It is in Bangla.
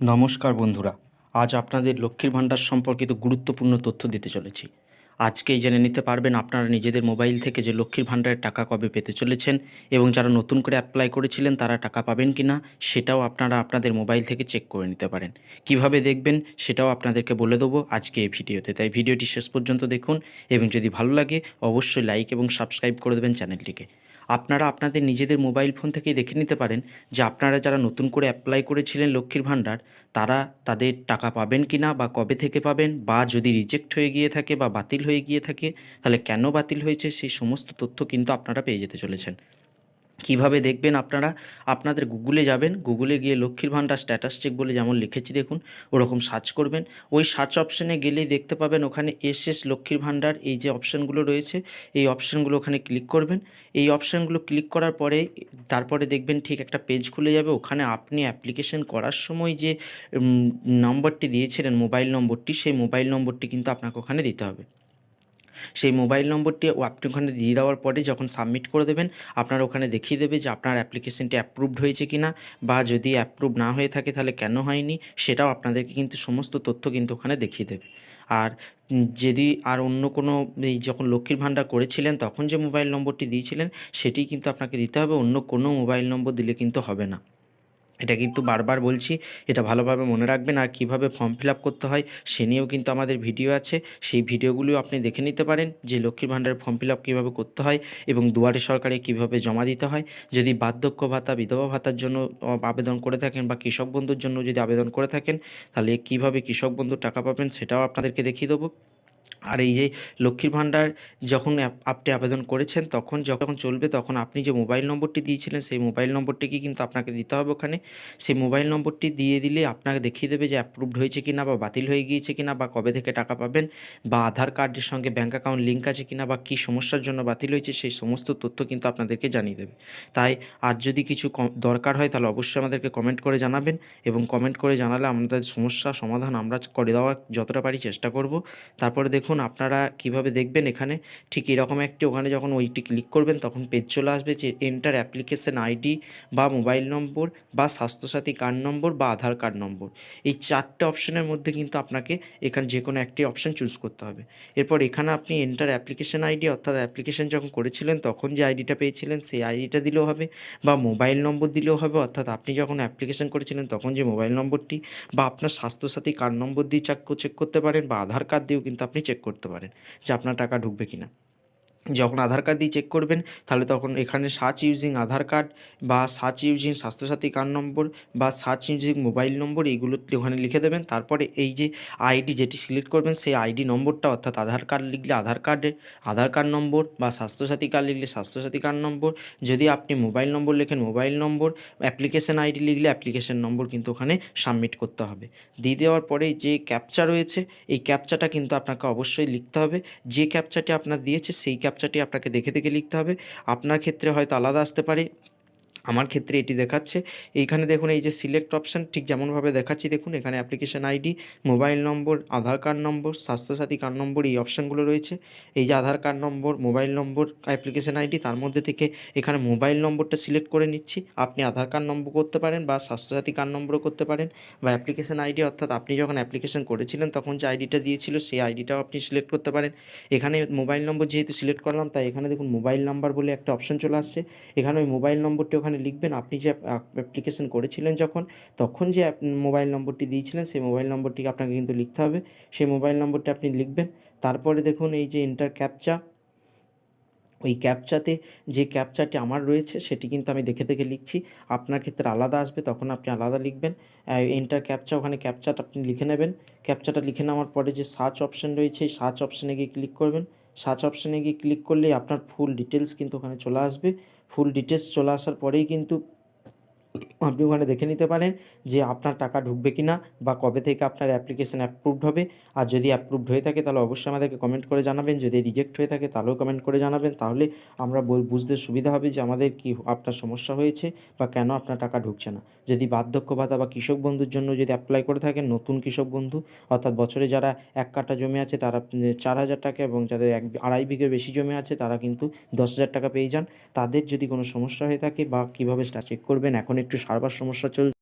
নমস্কার বন্ধুরা, আজ আপনাদের লক্ষ্মীর ভাণ্ডার সম্পর্কিত গুরুত্বপূর্ণ তথ্য দিতে চলেছি। আজকেই জেনে নিতে পারবেন আপনারা নিজেদের মোবাইল থেকে যে লক্ষ্মীর ভাণ্ডারের টাকা কবে পেতে চলেছেন এবং যারা নতুন করে অ্যাপ্লাই করেছিলেন তারা টাকা পাবেন কি না সেটাও আপনারা আপনাদের মোবাইল থেকে চেক করে নিতে পারেন। কীভাবে দেখবেন সেটাও আপনাদেরকে বলে দেবো আজকে এই ভিডিওতে। তাই ভিডিওটি শেষ পর্যন্ত দেখুন এবং যদি ভালো লাগে, অবশ্যই লাইক এবং সাবস্ক্রাইব করে দেবেন চ্যানেলটিকে। আপনারা আপনাদের নিজেদের মোবাইল ফোন থেকেই দেখে নিতে পারেন যে আপনারা যারা নতুন করে অ্যাপ্লাই করেছিলেন লক্ষ্মীর ভাণ্ডার, তারা তাদের টাকা পাবেন কি না বা কবে থেকে পাবেন বা যদি রিজেক্ট হয়ে গিয়ে থাকে বা বাতিল হয়ে গিয়ে থাকে, তাহলে কেন বাতিল হয়েছে? সেই সমস্ত তথ্য কিন্তু আপনারা পেয়ে যেতে চলেছেন। কীভাবে দেখবেন আপনারা? আপনাদের গুগলে যাবেন গুগলে গিয়ে লক্ষ্মীর ভাণ্ডার স্ট্যাটাস চেক বলে যেমন লিখেছি দেখুন, ওরকম সার্চ করবেন। ওই সার্চ অপশানে গেলেই দেখতে পাবেন ওখানে এস এস লক্ষ্মীর ভাণ্ডার, এই যে অপশানগুলো রয়েছে, এই অপশানগুলো ওখানে ক্লিক করবেন। এই অপশানগুলো ক্লিক করার পরে, তারপরে দেখবেন ঠিক একটা পেজ খুলে যাবে। ওখানে আপনি অ্যাপ্লিকেশন করার সময় যে নম্বরটি দিয়েছিলেন মোবাইল নম্বরটি সেই মোবাইল নম্বরটি কিন্তু আপনাকে ওখানে দিতে হবে। সেই মোবাইল নম্বরটি আপনি ওখানে দিয়ে দেওয়ার পরে যখন সাবমিট করে দেবেন, আপনার ওখানে দেখিয়ে দেবে যে আপনার অ্যাপ্লিকেশনটি অ্যাপ্রুভড হয়েছে কি না বা যদি অ্যাপ্রুভ না হয়ে থাকে তাহলে কেন হয়নি, সেটাও আপনাদেরকে কিন্তু সমস্ত তথ্য কিন্তু ওখানে দেখিয়ে দেবে। আর যদি আর অন্য কোনো এই যখন লক্ষ্মীর ভাণ্ডার করেছিলেন, তখন যে মোবাইল নম্বরটি দিয়েছিলেন সেটি কিন্তু আপনাকে দিতে হবে, অন্য কোনো মোবাইল নম্বর দিলে কিন্তু হবে না। এটা কিন্তু বারবার বলছি, এটা ভালোভাবে মনে রাখবেন। আর কীভাবে ফর্ম ফিল করতে হয়, সে নিয়েও কিন্তু আমাদের ভিডিও আছে। সেই ভিডিওগুলিও আপনি দেখে নিতে পারেন যে লক্ষ্মীর ভাণ্ডারের ফর্ম ফিল কীভাবে করতে হয় এবং দুয়ারে সরকারে কীভাবে জমা দিতে হয়। যদি বার্ধক্য ভাতা, বিধবা ভাতার জন্য আবেদন করে থাকেন বা কৃষক বন্ধুর জন্য যদি আবেদন করে থাকেন, তাহলে কীভাবে কৃষক বন্ধুর টাকা পাবেন সেটাও আপনাদেরকে দেখিয়ে দেবো। আর এই যে লক্ষ্মীর ভাণ্ডার যখন আপনি আবেদন করেছেন, তখন যখন চলবে, তখন আপনি যে মোবাইল নম্বরটি দিয়েছিলেন, সেই মোবাইল নম্বরটিকে কিন্তু আপনাকে দিতে হবে ওখানে। সেই মোবাইল নম্বরটি দিয়ে দিলে আপনাকে দেখিয়ে দেবে যে অ্যাপ্রুভড হয়েছে কিনা বা বাতিল হয়ে গিয়েছে কিনা বা কবে থেকে টাকা পাবেন বা আধার কার্ডের সঙ্গে ব্যাঙ্ক অ্যাকাউন্ট লিঙ্ক আছে কিনা বা কী সমস্যার জন্য বাতিল হয়েছে, সেই সমস্ত তথ্য কিন্তু আপনাদেরকে জানিয়ে দেবে। তাই আর যদি কিছু দরকার হয়, তাহলে অবশ্যই আমাদেরকে কমেন্ট করে জানাবেন এবং কমেন্ট করে জানালে আমাদের সমস্যা, সমাধান আমরা করে দেওয়ার যতটা পারি চেষ্টা করব। তারপরে দেখুন, আপনারা কীভাবে দেখবেন এখানে, ঠিক এরকম একটি, ওখানে যখন ওইটি ক্লিক করবেন, তখন পেজ চলে আসবে যে এন্টার অ্যাপ্লিকেশন আইডি বা মোবাইল নম্বর বা স্বাস্থ্যসাথী কার্ড নম্বর বা আধার কার্ড নম্বর এই চারটে অপশনের মধ্যে কিন্তু আপনাকে এখানে যে কোনো একটি অপশান চুজ করতে হবে। এরপর এখানে আপনি এন্টার অ্যাপ্লিকেশন আইডি অর্থাৎ অ্যাপ্লিকেশন যখন করেছিলেন, তখন যে আইডিটা পেয়েছিলেন, সেই আইডিটা দিলেও হবে বা মোবাইল নম্বর দিলেও হবে, অর্থাৎ আপনি যখন অ্যাপ্লিকেশন করেছিলেন, তখন যে মোবাইল নম্বরটি বা আপনার স্বাস্থ্যসাথী কার্ড নম্বর দিয়ে চেক করতে পারেন বা আধার কার্ড দিয়েও কিন্তু আপনি চেক করতে পারেন যে আপনার টাকা ঢুকবে কি না যখন আধার কার্ড দিয়ে চেক করবেন, তাহলে তখন এখানে সার্চ ইউজিং আধার কার্ড বা search using Swasthyasathi card number বা সার্চ ইউজিং মোবাইল নম্বর এইগুলো ওখানে লিখে দেবেন। তারপরে এই যে আইডি যেটি সিলেক্ট করবেন, সেই আইডি নম্বরটা অর্থাৎ আধার কার্ড লিখলে আধার কার্ডে আধার কার্ড নম্বর বা স্বাস্থ্যসাথী কার্ড লিখলে স্বাস্থ্যসাথী কার্ড নম্বর যদি আপনি মোবাইল নম্বর লেখেন মোবাইল নম্বর অ্যাপ্লিকেশন আইডি লিখলে অ্যাপ্লিকেশন নম্বর কিন্তু ওখানে সাবমিট করতে হবে। দিয়ে দেওয়ার পরে যে ক্যাপচা রয়েছে, এই ক্যাপচাটা কিন্তু আপনাকে অবশ্যই লিখতে হবে। যে ক্যাপচাটি আপনার দিয়েছে, সেই ক্যাপচাটি আপনাকে দেখে দেখে লিখতে হবে। আপনার ক্ষেত্রে হয়তো আলাদা আসতে পারে। আমার ক্ষেত্রে এটি দেখাচ্ছে। এইখানে দেখুন, এই যে সিলেক্ট অপশান ঠিক যেমনভাবে দেখাচ্ছি, দেখুন, এখানে application ID mobile number Aadhaar card number Swasthyasathi card number এই অপশানগুলো রয়েছে। এই যে Aadhaar card number mobile number application ID তার মধ্যে থেকে এখানে মোবাইল নম্বরটা সিলেক্ট করে নিচ্ছি। আপনি আধার কার্ড নম্বর করতে পারেন বা স্বাস্থ্যসাথী কার্ড নম্বরও করতে পারেন বা অ্যাপ্লিকেশন আইডি অর্থাৎ আপনি যখন অ্যাপ্লিকেশন করেছিলেন, তখন যে আইডিটা দিয়েছিল, সেই আইডিটাও আপনি সিলেক্ট করতে পারেন। এখানে মোবাইল নম্বর যেহেতু সিলেক্ট করলাম, তাই এখানে দেখুন মোবাইল নাম্বার বলে একটা অপশন চলে আসছে। এখানে ওই মোবাইল নম্বরটি ওখানে লিখবেন। আপনি যে অ্যাপ্লিকেশন করেছিলেন যখন, তখন যে মোবাইল নম্বরটি দিয়েছিলেন, সেই মোবাইল নম্বরটিকে আপনাকে কিন্তু লিখতে হবে। সেই মোবাইল নম্বরটি আপনি লিখবেন। তারপরে দেখুন এই যে ইন্টার ক্যাপচা ওই ক্যাপচাতে যে ক্যাপচাটি আমার রয়েছে, সেটি কিন্তু আমি দেখে দেখে লিখছি। আপনার ক্ষেত্রে আলাদা আসবে, তখন আপনি আলাদা লিখবেন। এন্টার ক্যাপচা ওখানে ক্যাপচাটা আপনি লিখে নেবেন। ক্যাপচাটা লিখে নেওয়ার পরে যে সার্চ অপশন রয়েছে, এই সার্চ অপশানে গিয়ে ক্লিক করবেন। সার্চ অপশানে গিয়ে ক্লিক করলেই আপনার ফুল ডিটেলস কিন্তু ওখানে চলে আসবে। ফুল ডিটেলস চলে আসার পরেই কিন্তু আপনি ওখানে দেখে নিতে পারেন যে আপনার টাকা ঢুকবে কি না বা কবে থেকে আপনার অ্যাপ্লিকেশান অ্যাপ্রুভড হবে। আর যদি অ্যাপ্রুভড হয়ে থাকে তাহলে অবশ্যই আমাদেরকে কমেন্ট করে জানাবেন। যদি রিজেক্ট হয়ে থাকে তাহলেও কমেন্ট করে জানাবেন। তাহলে আমরা বুঝতে সুবিধা হবে যে আমাদের কি আপনার সমস্যা হয়েছে বা কেন আপনার টাকা ঢুকছে না। যদি বার্ধক্য ভাতা বা কৃষক বন্ধুর জন্য যদি অ্যাপ্লাই করে থাকেন, নতুন কৃষক বন্ধু, অর্থাৎ বছরে যারা এক কাঠা জমি আছে তারা চার হাজার টাকা এবং যাদের এক আড়াই বিঘের বেশি জমি আছে তারা কিন্তু দশ হাজার টাকা পেয়ে যান। তাদের যদি কোনো সমস্যা হয়ে থাকে বা কীভাবে চেক করবেন এখন একটু সার্ভার সমস্যা চল